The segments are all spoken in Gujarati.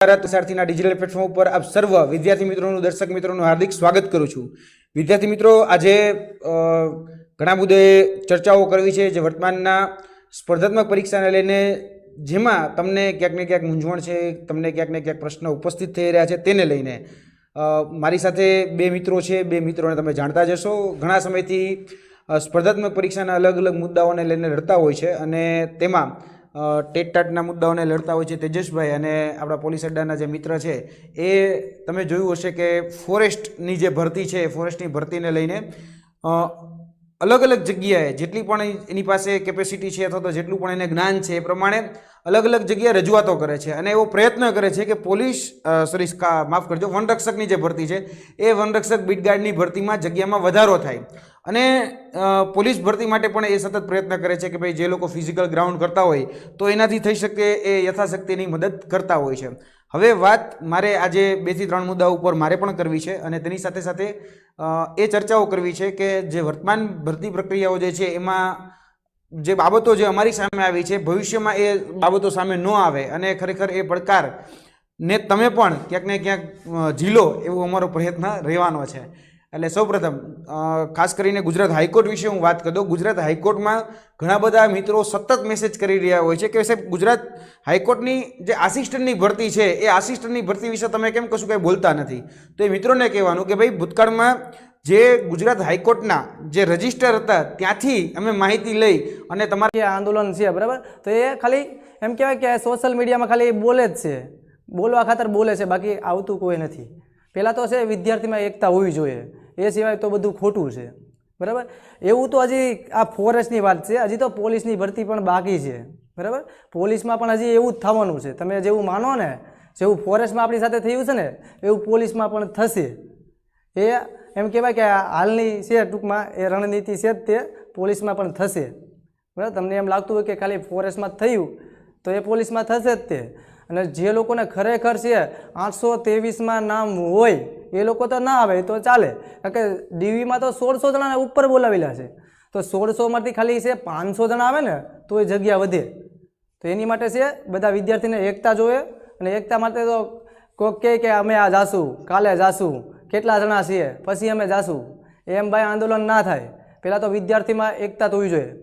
સારથીના ડિજિટલ પ્લેટફોર્મ ઉપર આપ સર્વ વિદ્યાર્થી મિત્રોનું, દર્શક મિત્રોનું હાર્દિક સ્વાગત કરું છું. વિદ્યાર્થી મિત્રો, આજે ઘણા બધે ચર્ચાઓ કરવી છે જે વર્તમાનના સ્પર્ધાત્મક પરીક્ષાને લઈને જેમાં તમને ક્યાંક ને ક્યાંક મૂંઝવણ છે, તમને ક્યાંક ને ક્યાંક પ્રશ્ન ઉપસ્થિત થઈ રહ્યા છે તેને લઈને. મારી સાથે બે મિત્રો છે, બે મિત્રોને તમે જાણતા જશો ઘણા સમયથી સ્પર્ધાત્મક પરીક્ષાના અલગ અલગ મુદ્દાઓને લઈને લડતા હોય છે અને તેમાં અ, ટેટ ટાટના મુદ્દાઓને લડતા હોય છે તેજસભાઈ અને આપણા પોલીસ અડ્ડાના જે મિત્ર છે એ તમે જોયું હશે કે ફોરેસ્ટની જે ભરતી છે ફોરેસ્ટની ભરતીને લઈને અલગ અલગ જગ્યાએ જેટલી પણ એની પાસે કેપેસિટી છે અથવા તો જેટલું પણ એને જ્ઞાન છે એ પ્રમાણે અલગ અલગ જગ્યાએ રજૂઆતો કરે છે અને એવો પ્રયત્ન કરે છે કે પોલીસ સોરી માફ કરજો વનરક્ષકની જે ભરતી છે એ વનરક્ષક બીટગાર્ડની ભરતીમાં જગ્યામાં વધારો થાય. અને પોલીસ ભરતી માટે પણ એ સતત પ્રયત્ન કરે છે કે ભાઈ જે લોકો ફિઝિકલ ગ્રાઉન્ડ કરતા હોય, તો એનાથી થઈ શકે એ યથાશક્તિની મદદ કરતા હોય છે. હવે વાત મારે આજે બેથી ત્રણ મુદ્દા ઉપર મારે પણ કરવી છે અને તેની સાથે સાથે એ ચર્ચાઓ કરવી છે કે જે વર્તમાન ભરતી પ્રક્રિયાઓ જે છે એમાં જે બાબતો જે અમારી સામે આવી છે, ભવિષ્યમાં એ બાબતો સામે ન આવે અને ખરેખર એ પડકાર ને તમે પણ ક્યાંક ને ક્યાંક ઝીલો એવો અમારો પ્રયત્ન રહેવાનો છે. એટલે સૌપ્રથમ ખાસ કરીને ગુજરાત હાઈકોર્ટ વિશે હું વાત કરી, ગુજરાત હાઈકોર્ટમાં ઘણા બધા મિત્રો સતત મેસેજ કરી રહ્યા હોય છે કે સાહેબ, ગુજરાત હાઈકોર્ટની જે આસિસ્ટન્ટની ભરતી છે, એ આસિસ્ટન્ટની ભરતી વિશે તમે કેમ કશું કંઈ બોલતા નથી? તો એ મિત્રોને કહેવાનું કે ભાઈ, ભૂતકાળમાં જે ગુજરાત હાઈકોર્ટના જે રજિસ્ટર હતા, ત્યાંથી અમે માહિતી લઈ અને તમારા આંદોલન છે, બરાબર? તો એ ખાલી એમ કહેવાય કે સોશિયલ મીડિયામાં ખાલી બોલે જ છે. બોલવા ખાતર બોલે છે, બાકી આવતું કોઈ નથી. પહેલાં તો છે વિદ્યાર્થીમાં એકતા હોવી જોઈએ. એ સિવાય તો બધું ખોટું છે. બરાબર? એવું તો હજી આ ફોરેસ્ટની વાત છે. હજી તો પોલીસની ભરતી પણ બાકી છે. બરાબર? પોલીસમાં પણ હજી એવું જ થવાનું છે. તમે જેવું માનો ને, જેવું ફોરેસ્ટમાં આપણી સાથે થયું છે ને, એવું પોલીસમાં પણ થશે. એ એમ કહેવાય કે હાલની છે ટૂંકમાં, એ રણનીતિ છે જ તે પોલીસમાં પણ થશે. બરાબર? તમને એમ લાગતું હોય કે ખાલી ફોરેસ્ટમાં થયું, તો એ પોલીસમાં થશે જ તે. અને જે લોકોને ખરેખર છે, આઠસો ત્રેવીસમાં નામ હોય, એ લોકો તો ના આવે તો ચાલે. કારણ કે ડીવીમાં તો સોળસો જણાને ઉપર બોલાવેલા છે. તો સોળસોમાંથી ખાલી છે, પાંચસો જણા આવે ને, તો એ જગ્યા વધે. તો એની માટે છે, બધા વિદ્યાર્થીને એકતા જોઈએ. અને એકતા માટે તો કોક કહે કે, અમે આ જાશું, કાલે જાશું, કેટલા જણા છીએ, પછી અમે જાશું. એમ ભાઈ આંદોલન ના થાય. પહેલાં તો વિદ્યાર્થીમાં એકતા હોવી જોઈએ.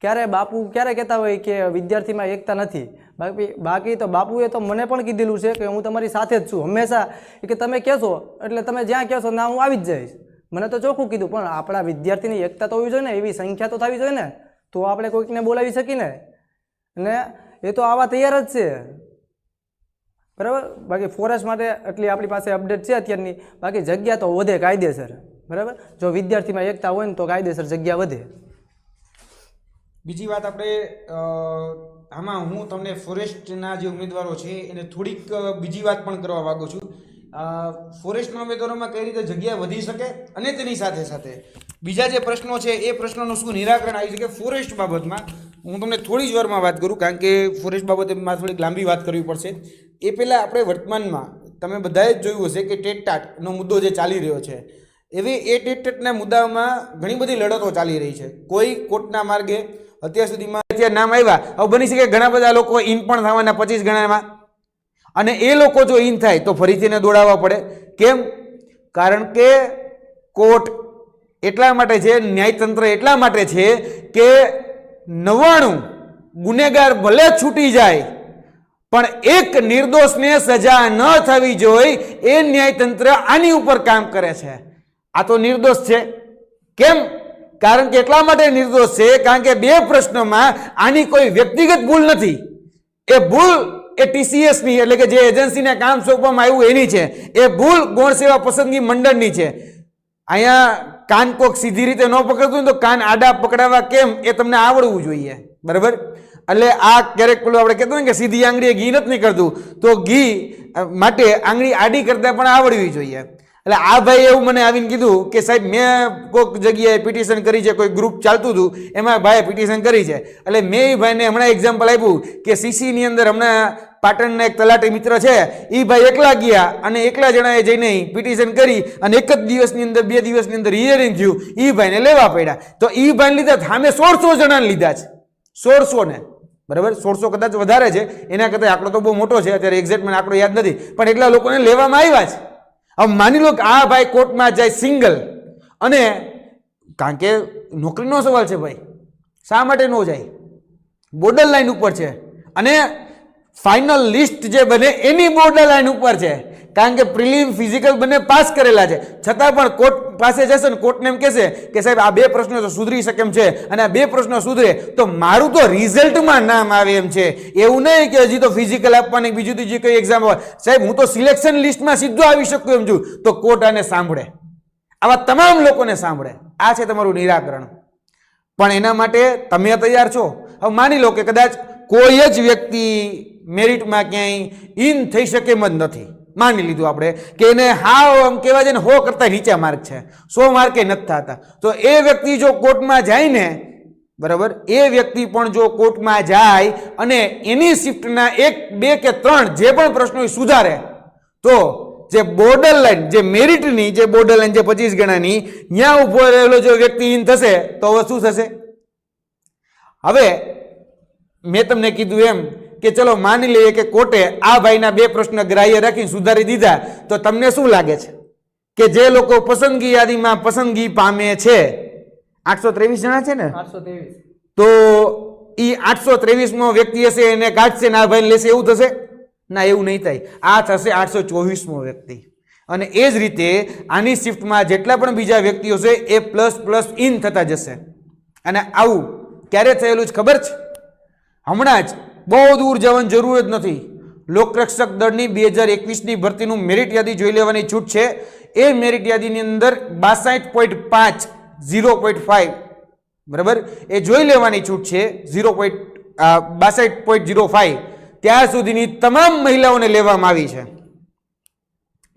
ક્યારે બાપુ ક્યારે કહેતા હોય કે વિદ્યાર્થીમાં એકતા નથી? બાકી બાકી તો બાપુએ તો મને પણ કીધેલું છે કે હું તમારી સાથે જ છું. હંમેશા કે તમે કહેશો, એટલે તમે જ્યાં કહેશો ના હું આવી જ જઈશ. મને તો ચોખ્ખું કીધું, પણ આપણા વિદ્યાર્થીની એકતા તો હોવી જોઈએ ને, એવી સંખ્યા તો થવી જોઈએ ને, તો આપણે કોઈકને બોલાવી શકીને. ને એ તો આવા તૈયાર જ છે. બરાબર? બાકી ફોરેસ્ટ માટે એટલી આપણી પાસે અપડેટ છે અત્યારની. બાકી જગ્યા તો વધે કાયદેસર. બરાબર? જો વિદ્યાર્થીમાં એકતા હોય ને તો કાયદેસર જગ્યા વધે. બીજી વાત આપણે આમાં હું તમને ફોરેસ્ટના જે ઉમેદવારો છે, એને થોડીક બીજી વાત પણ કરવા માંગુ છું. ફોરેસ્ટના ઉમેદવારોમાં કઈ રીતે જગ્યા વધી શકે અને તેની સાથે સાથે બીજા જે પ્રશ્નો છે, એ પ્રશ્નોનું શું નિરાકરણ આવી શકે ફોરેસ્ટ બાબતમાં? હું તમને થોડી જ વારમાં વાત કરું, કારણ કે ફોરેસ્ટ બાબતે મારે થોડીક લાંબી વાત કરવી પડશે. એ પહેલાં આપણે વર્તમાનમાં, તમે બધાએ જ જોયું હશે કે ટેટટાટનો મુદ્દો જે ચાલી રહ્યો છે. એવી એ ટેટટાટના મુદ્દામાં ઘણી બધી લડતો ચાલી રહી છે. કોઈ કોર્ટના માર્ગે અત્યાર સુધીમાં અત્યારે નામ આવ્યા, હવે બની શકે ઘણા બધા લોકો ઇન પણ થવાના પચીસ ગણામાં. અને એ લોકો જો ઇન થાય તો ફરીથી એને દોડાવવા પડે. કેમ? કારણ કે કોર્ટ એટલા માટે છે, ન્યાયતંત્ર એટલા માટે છે કે નવ્વાણું ગુનેગાર ભલે છૂટી જાય, પણ એક નિર્દોષને સજા ન થવી જોઈએ એ ન્યાયતંત્ર આની ઉપર કામ કરે છે. આ તો નિર્દોષ છે. કેમ? કારણ કે એટલા માટે નિર્દોષ છે, કારણ કે બે પ્રશ્નોમાં આની કોઈ વ્યક્તિગત ભૂલ નથી. એ ભૂલ એ ટીસીએસની એટલે કે જે એજન્સીને કામ સોંપવામાં આવ્યું એની છે. એ ભૂલ ગૌણ સેવા પસંદગી મંડળની છે. અહીંયા કાન કોક સીધી રીતે ન પકડતું તો કાન આડા પકડાવવા કેમ એ તમને આવડવું જોઈએ. બરાબર? એટલે આ ક્યારેક પેલું આપણે કહેતું ને કે સીધી આંગળીએ ઘી નથી નીકળતું. તો ઘી માટે આંગળી આડી કરતાં પણ આવડવી જોઈએ. એટલે આ ભાઈ એવું મને આવીને કીધું કે સાહેબ, મેં કોઈક જગ્યાએ પિટિશન કરી છે, કોઈ ગ્રુપ ચાલતું હતું, એમાં ભાઈએ પિટિશન કરી છે. એટલે મેં એ ભાઈને હમણાં એક્ઝામ્પલ આપ્યું કે સીસીની અંદર હમણાં પાટણના એક તલાટી મિત્ર છે એ ભાઈ એકલા ગયા અને એકલા જણાએ જઈને પિટિશન કરી અને એક જ દિવસની અંદર, બે દિવસની અંદર હિયરિંગ થયું એ ભાઈને લેવા પડ્યા. તો એ ભાઈને લીધા સામે સોળસો જણાને લીધા છે. સોળસો ને બરાબર? સોળસો કદાચ વધારે છે. એના કરતાં આંકડો તો બહુ મોટો છે. અત્યારે એક્ઝેક્ટ મને આંકડો યાદ નથી. પણ એટલા લોકોને લેવામાં આવ્યા છે. હવે માની લો કે આ ભાઈ કોર્ટમાં જાય સિંગલ, અને કારણ કે નોકરીનો સવાલ છે ભાઈ, શા માટે ન જાય? બોર્ડર લાઈન ઉપર છે. અને ફાઇનલ લિસ્ટ જે બને એની બોર્ડર લાઇન ઉપર છે. કારણ કે પ્રિલિમ ફિઝિકલ બંને પાસ કરેલા છે. છતાં પણ કોર્ટ પાસે જશે ને કોર્ટને એમ કહેશે કે સાહેબ, આ બે પ્રશ્નો તો સુધરી શકે એમ છે અને આ બે પ્રશ્નો સુધરે તો મારું તો રિઝલ્ટમાં નામ આવે એમ છે. એવું નહીં કે હજી તો ફિઝિકલ આપવાની બીજું ત્રીજી કઈ એક્ઝામ હોય. સાહેબ, હું તો સિલેક્શન લિસ્ટમાં સીધો આવી શકું એમ છું. તો કોર્ટ આને સાંભળે. આવા તમામ લોકોને સાંભળે. આ છે તમારું નિરાકરણ. પણ એના માટે તમે તૈયાર છો. હવે માની લો કે કદાચ કોઈ જ વ્યક્તિ મેરિટમાં ક્યાંય ઇન થઈ શકે એમ જ નથી. માની લીધું આપણે કે એને હાવ આમ કહેવાય છે ને, હો કરતા નીચા માર્ક છે. સો માર્કે નથી થતા. તો એ વ્યક્તિ જો કોર્ટમાં જાય ને, બરાબર, એ વ્યક્તિ પણ જો કોર્ટમાં જાય અને એની શિફ્ટના એક, બે કે ત્રણ જે પણ પ્રશ્નો સુધારે, તો જે બોર્ડર લાઈન જે મેરિટની જે બોર્ડર લાઈન જે પચીસ ગણાની ત્યાં ઊભો રહેલો જો વ્યક્તિ ઇન થશે, તો હવે શું થશે? હવે મેં તમને કીધું એમ કે ચલો માની લઈએ કે કોર્ટે આ ભાઈના બે પ્રશ્ન ગ્રાહ્ય રાખીને સુધારી દીધા તો તમને શું લાગે છે? કે જે લોકો પસંદગી યાદીમાં પસંદગી પામે છે આઠસો ત્રેવીસ જણા છે ને? તો એ આઠસો ત્રેવીસમો વ્યક્તિ હશે એને કાઢશે ને આ ભાઈને લેશે એવું થશે? ના એવું નહીં થાય. આ થશે આઠસો ચોવીસમો વ્યક્તિ. અને એ જ રીતે આની શિફ્ટમાં જેટલા પણ બીજા વ્યક્તિઓ છે એ પ્લસ પ્લસ ઇન થતા જશે. અને આવું ક્યારે થયેલું જ ખબર છે? હમણાં જ બહુ દૂર જવાની જરૂર જ નથી. લોકરક્ષક દળની બે હજાર એકવીસની ભરતીનું મેરિટ યાદી જોઈ લેવાની છૂટ છે. એ મેરિટ યાદીની અંદર બાસઠ પોઈન્ટ પાંચ, ઝીરો પોઈન્ટ ફાઇવ, બરાબર? એ જોઈ લેવાની છૂટ છે, ઝીરો પોઈન્ટ બાસઠ પોઈન્ટ ઝીરો ફાઇવ. ત્યાં સુધીની તમામ મહિલાઓને લેવામાં આવી છે.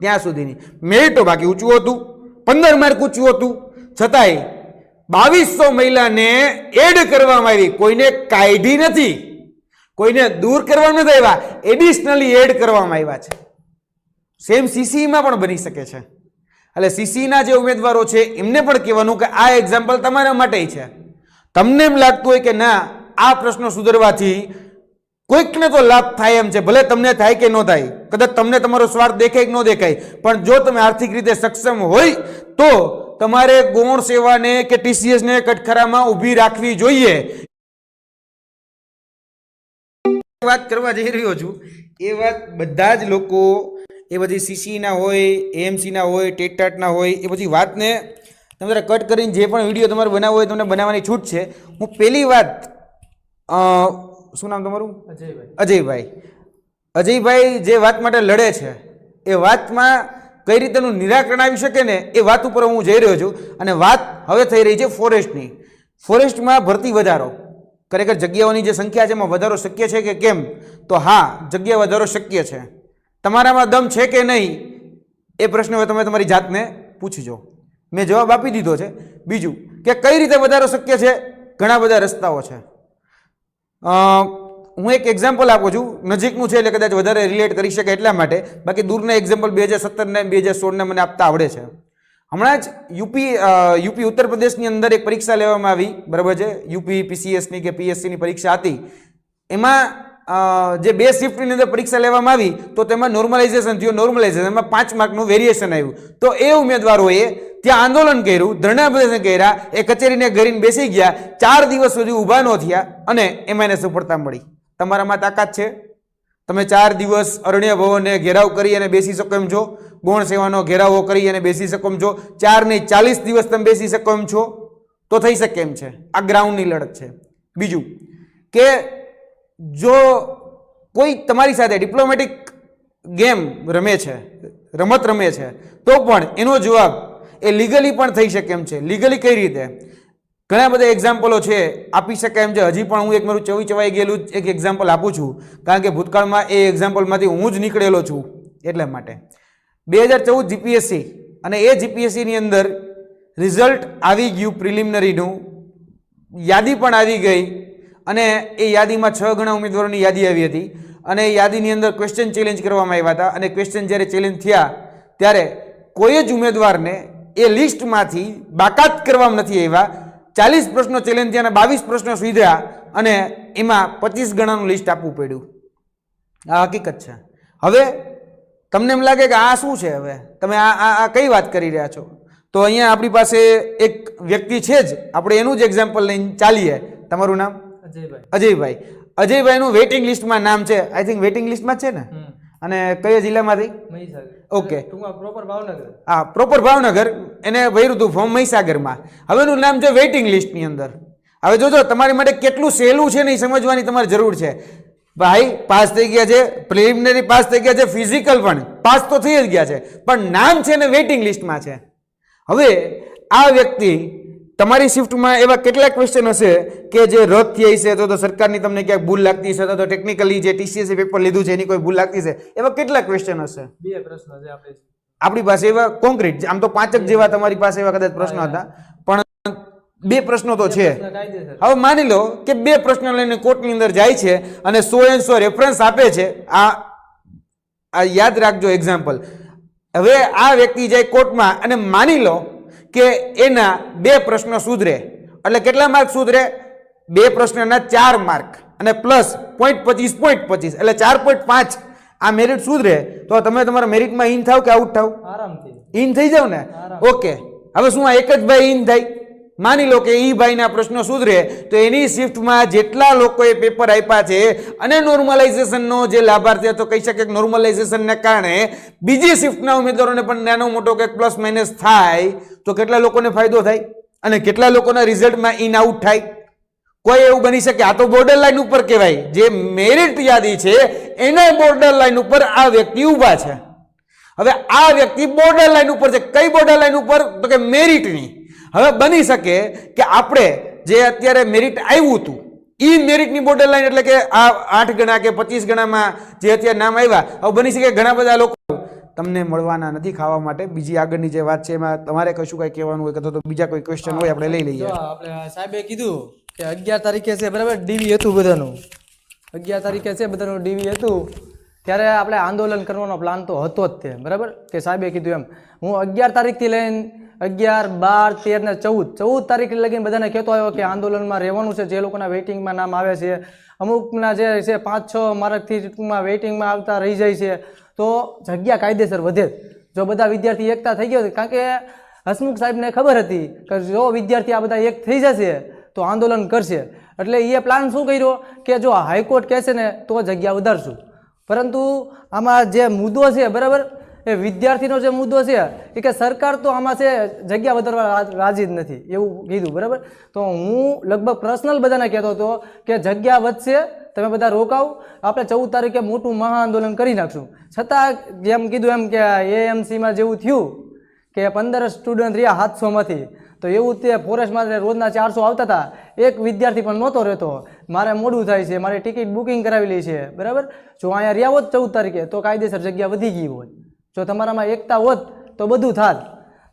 ત્યાં સુધીની. મેરિટો બાકી ઊંચું હતું, પંદર માર્ક ઊંચું હતું. છતાંય બાવીસો મહિલાને એડ કરવામાં આવી કોઈને કાઢી નથી. કોઈને દૂર કરવા નથી આવ્યા એડિશનલી એડ કરવામાં આવ્યા છે. સેમ સીસીમાં પણ બની શકે છે. એટલે સીસીના જે ઉમેદવારો છે, એમને પણ કહેવાનું કે આ એક્ઝામ્પલ તમારા માટે છે. તમને એમ લાગતું હોય કે ના, આ પ્રશ્નો સુધરવાથી કોઈકને તો લાભ થાય એમ છે, ભલે તમને થાય કે ન થાય. કદાચ તમને તમારો સ્વાર્થ દેખાય કે ન દેખાય. પણ જો તમે આર્થિક રીતે સક્ષમ હોય, તો તમારે ગૌણ સેવાને કે ટીસીએસને કટખરામાં ઊભી રાખવી જોઈએ. વાત કરવા જઈ રહ્યો છું. એ વાત બધા જ લોકો એ બધી સીસીના હોય એએમસીના હોય ટેટાટના હોય એ બધી વાતને તમારે કટ કરીને જે પણ વીડિયો તમારે બનાવવો હોય તમને બનાવવાની છૂટ છે. હું પહેલી વાત શું નામ તમારું? અજયભાઈ. અજયભાઈ. અજયભાઈ જે વાત માટે લડે છે એ વાતમાં કઈ રીતેનું નિરાકરણ આવી શકે ને એ વાત ઉપર હું જઈ રહ્યો છું. અને વાત હવે થઈ રહી છે ફોરેસ્ટની ફોરેસ્ટમાં ભરતી વધારો. ખરેખર જગ્યાઓની જે સંખ્યા છે એમાં વધારો શક્ય છે કે કેમ? તો હા, જગ્યા વધારો શક્ય છે. તમારામાં દમ છે કે નહીં? એ પ્રશ્ન હવે તમે તમારી જાતને પૂછજો મેં જવાબ આપી દીધો છે. બીજું કે કઈ રીતે વધારો શક્ય છે? ઘણા બધા રસ્તાઓ છે. હું એક એક્ઝામ્પલ આપું છું. નજીકનું છે એટલે કદાચ વધારે રિલેટ કરી શકે એટલા માટે. બાકી દૂરના એક્ઝામ્પલ બે હજાર સત્તરને બે હજાર સોળને મને આપતા આવડે છે. હમણાં જ યુપી યુપી ઉત્તર પ્રદેશની અંદર એક પરીક્ષા લેવામાં આવી, બરાબર છે? યુપી, પીસીએસની કે પીએસસીની પરીક્ષા હતી. એમાં જે બે શિફ્ટની અંદર પરીક્ષા લેવામાં આવી, તો તેમાં નોર્મલાઇઝેશન થયું. નોર્મલાઇઝેશન એમાં પાંચ માર્કનું વેરિએશન આવ્યું. તો એ ઉમેદવારોએ ત્યાં આંદોલન કર્યું, ધરણા પ્રદર્શન કર્યા, એ કચેરીને ઘરીને બેસી ગયા, ચાર દિવસ સુધી ઊભા ન થયા અને એમાં એને સફળતા મળી. તમારામાં તાકાત છે? તમે ચાર દિવસ અરણ્ય ભવનને ઘેરાવ કરી અને બેસી શકો એમ છો? ગૌણ સેવાનો ઘેરાવો કરી અને બેસી શકો એમ છો. ચાર નહીં ચાલીસ દિવસ તમે બેસી શકો એમ છો. તો થઈ શકે એમ છે. આ ગ્રાઉન્ડની લડત છે. બીજું કે જો કોઈ તમારી સાથે ડિપ્લોમેટિક ગેમ રમે છે, રમત રમે છે, તો પણ એનો જવાબ એ લીગલી પણ થઈ શકે એમ છે. લીગલી કઈ રીતે? ઘણા બધા એક્ઝામ્પલો છે. આપી શકાય એમ છે. હજી પણ હું એક મારું ચવી ચવાઈ ગયેલું એક એક્ઝામ્પલ આપું છું. કારણ કે ભૂતકાળમાં એ એક્ઝામ્પલમાંથી હું જ નીકળેલો છું. એટલા માટે. બે હજાર ચૌદ જીપીએસસી અને એ જીપીએસસીની અંદર રિઝલ્ટ આવી ગયું પ્રિલિમિનરીનું યાદી પણ આવી ગઈ અને એ યાદીમાં છ ગણા ઉમેદવારોની યાદી આવી હતી અને યાદીની અંદર ક્વેશ્ચન ચેલેન્જ કરવામાં આવ્યા હતા અને ક્વેશ્ચન જ્યારે ચેલેન્જ થયા ત્યારે કોઈ જ ઉમેદવારને એ લિસ્ટમાંથી બાકાત કરવામાં નથી આવ્યા. ચાલીસ પ્રશ્નો ચેલેન્જ થયા અને બાવીસ પ્રશ્નો સુધ્યા અને એમાં પચીસ ગણાનું લિસ્ટ આપવું પડ્યું. આ હકીકત છે. હવે તમને એમ લાગે કે આ શું છે હવે? તમે આ આ આ કઈ વાત કરી રહ્યા છો? તો અહીંયા આપણી પાસે એક વ્યક્તિ છે જ. આપણે એનું જ એક્ઝામ્પલ લઈને ચાલીએ. તમારું નામ? અજયભાઈ. અજયભાઈ. અજયભાઈનું વેઇટિંગ લિસ્ટમાં નામ છે. આઈ થિંક વેઇટિંગ લિસ્ટમાં છે ને? અને કયા જિલ્લામાંથી? Okay proper Bhavnagar. હા પ્રોપર ભાવનગર. એને ભર્યું હતું ફોર્મ મહીસાગરમાં. હવેનું નામ છે વેઇટિંગ લિસ્ટની અંદર. હવે જોજો તમારી માટે કેટલું સહેલું છે ને એ સમજવાની તમારે જરૂર છે. ભાઈ પાસ થઈ ગયા છે. પ્રિલિમિનરી પાસ થઈ ગયા છે. ફિઝિકલ પણ. પાસ તો થઈ જ ગયા છે. પણ નામ છે ને વેઇટિંગ લિસ્ટમાં છે. હવે આ વ્યક્તિ તમારી શિફ્ટમાં એવા કેટલા ક્વેશ્ચન હશે કે જે રદ થઈ છે તો સરકારની તમને ક્યાંક ભૂલ લાગતી અથવા તો ટેકનિકલી જે ટીસીએસ પેપર લીધું છે એની કોઈ ભૂલ લાગતી છે એવા કેટલા ક્વેશ્ચન હશે? બે પ્રશ્ન છે આપણી. પાસે એવા કોન્ક્રીટ આમ તો પાંચ જ જેવા તમારી પાસે એવા કદાચ પ્રશ્નો હતા. બે પ્રશ્નો તો છે. હવે માની લો કે બે પ્રશ્ન લઈને કોર્ટની અંદર જાય છે અને સો એન્ડ સો રેફરન્સ આપે છે. આ આ યાદ રાખજો એક્ઝામ્પલ હવે આ વ્યક્તિ જાય કોર્ટમાં અને માની લો કે એના બે પ્રશ્નો સુધરે. એટલે કેટલા માર્ક સુધરે? બે પ્રશ્નના ચાર માર્ક અને પ્લસ પોઈન્ટ પચીસ પોઈન્ટ પચીસ. એટલે ચાર પોઈન્ટ પાંચ. આ મેરિટ સુધરે. તો તમે તમારા મેરિટમાં ઇન થાવ કે આઉટ થાવ? આરામથી. ઇન થઈ જાવ ને? ઓકે હવે શું આ એક જ ભાઈ ઇન થાય? માની લો કે ઈ ભાઈના પ્રશ્નો સુધરે, તો એની શિફ્ટમાં જેટલા લોકોએ પેપર આપ્યા છે, અને નોર્મલાઇઝેશનનો જે લાભાર્થી હતો, કહી શકે નોર્મલાઇઝેશનને કારણે, બીજી શિફ્ટના ઉમેદવારોને પણ નાનો મોટો કંઈક પ્લસ માઇનસ થાય, તો કેટલા લોકોને ફાયદો થાય? અને કેટલા લોકોના રિઝલ્ટમાં ઇન આઉટ થાય? કોઈ એવું બની શકે? આ તો બોર્ડર લાઈન ઉપર કહેવાય. જે મેરિટ યાદી છે, એના બોર્ડર લાઈન ઉપર આ વ્યક્તિ ઊભા છે. હવે આ વ્યક્તિ બોર્ડર લાઈન ઉપર છે. કઈ બોર્ડર લાઈન ઉપર? તો કે મેરિટની હવે બની શકે કે આપણે જે અત્યારે મેરિટ આવ્યું હતું, ઈ મેરિટની બોર્ડર લાઈન એટલે કે આ આઠ ગણા કે પચીસ ગણામાં જે અત્યારે નામ આવ્યા હવે બની શકે ઘણા બધા લોકો તમને મળવાના નથી ખાવા માટે. બીજી આગળની જે વાત છે એમાં તમારે કશું કઈ કહેવાનું હોય કે તો બીજા કોઈ ક્વેશ્ચન હોય, આપણે લઈ લઈએ. આપણે સાહેબે કીધું કે અગિયાર તારીખે છે, બરાબર? ડીવી હતું બધાનું. અગિયાર તારીખે છે બધાનું ડીવી હતું. ત્યારે આપણે આંદોલન કરવાનો પ્લાન તો હતો જ તે, બરાબર? કે સાહેબે કીધું એમ. હું અગિયાર તારીખથી લઈને અગિયાર, બાર, તેર ને ચૌદ. ચૌદ તારીખ લગીને બધાને કહેતો આવ્યો કે આંદોલનમાં રહેવાનું છે. જે લોકોના વેઇટિંગમાં નામ આવે છે, અમુકના જે છે, પાંચ, છ માર્કથી ટૂંકમાં વેઇટિંગમાં આવતા રહી જાય છે. તો જગ્યા કાયદેસર વધે. જ. બધા વિદ્યાર્થી એકતા થઈ ગયો કારણ કે હસમુખ સાહેબને ખબર હતી કે જો વિદ્યાર્થી આ બધા એક થઈ જશે, તો આંદોલન કરશે. એટલે એ પ્લાન શું કર્યો? કે જો હાઈકોર્ટ કહેશે ને, તો જગ્યા વધારશું પરંતુ આમાં જે મુદ્દો છે, બરાબર? એ વિદ્યાર્થીનો જે મુદ્દો છે, એ કે સરકાર તો આમાં છે, જગ્યા વધારવા રાજી જ નથી, એવું કીધું, બરાબર? તો હું લગભગ પર્સનલ બધાને કહેતો હતો કે જગ્યા વધશે, તમે બધા રોકાવ, આપણે ચૌદ તારીખે મોટું મહાઆંદોલન કરી નાખશું. છતાં જેમ કીધું એમ કે એએમસીમાં જેવું થયું કે પંદર સ્ટુડન્ટ રહ્યા સાતસોમાંથી, તો એવું તે ફોરેસ્ટમાં રોજના ચારસો આવતા હતા. એક વિદ્યાર્થી પણ નહોતો રહેતો. મારે મોડું થાય છે, મારે ટિકિટ બુકિંગ કરાવેલી છે, બરાબર? જો અહીંયા રહ્યા હોત ચૌદ તારીખે, તો કાયદેસર જગ્યા વધી ગઈ હોય જો તમારામાં એકતા હોત તો બધું થાત.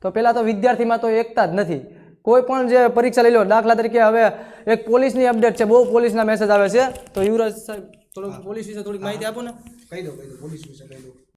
તો પહેલાં તો વિદ્યાર્થીમાં તો એકતા જ નથી. કોઈ પણ જે પરીક્ષા લઈ લો, દાખલા તરીકે હવે એક પોલીસની અપડેટ છે, બહુ પોલીસના મેસેજ આવે છે. તો યુવરાજ સાહેબ, થોડુંક પોલીસ વિશે થોડીક માહિતી આપો ને. કહી દો કહી દો, પોલીસ વિશે કહી દો.